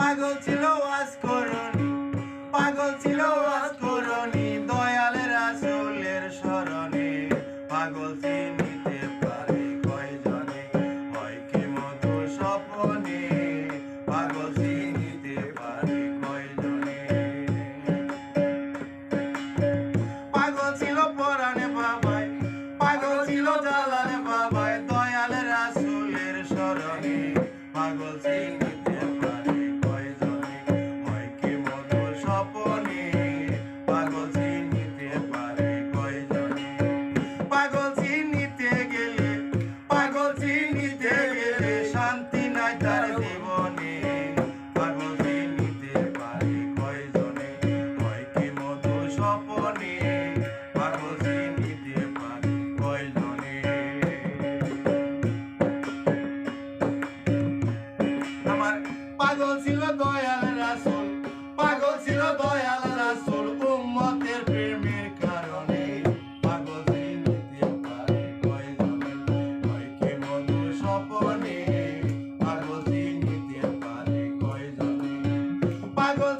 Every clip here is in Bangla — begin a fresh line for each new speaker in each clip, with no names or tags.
পাগল ছিল আজ করণী পাগল ছিল আজ করনি দয়ালের আসলের স্মরণে পাগল চিনিতে পারে কয়জনে? হয় কি মধু স্বপনে পাগল পাগল ছিল দয়াল রাসূল, পাগল ছিল দয়াল রাসূল, উম্মতের প্রেমের কারণে পাগল চিনিতে পারে কয়জনে হয় কি মধু স্বপনে, পাগল চিনিতে পারে কয়জনে পাগল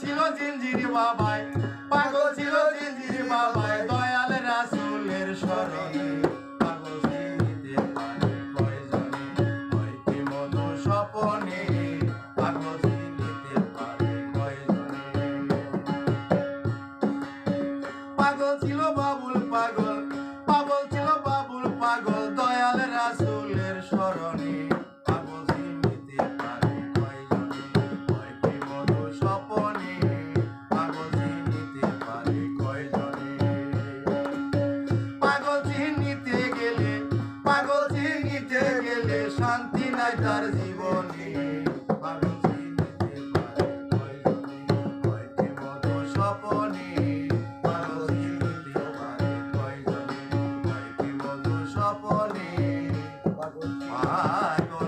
ছিল জিঞ্জিরি বাবাই পাগল ছিল জিঞ্জিরি শরণে পাগল ঝিঙিতে গেলে শান্তি নাই তার জীবনে। পাগল ঝিঙিতে মত স্বপনে। পাগল ঝিঙিতে কয়জনে, কয়টি মত স্বপনে। পাগল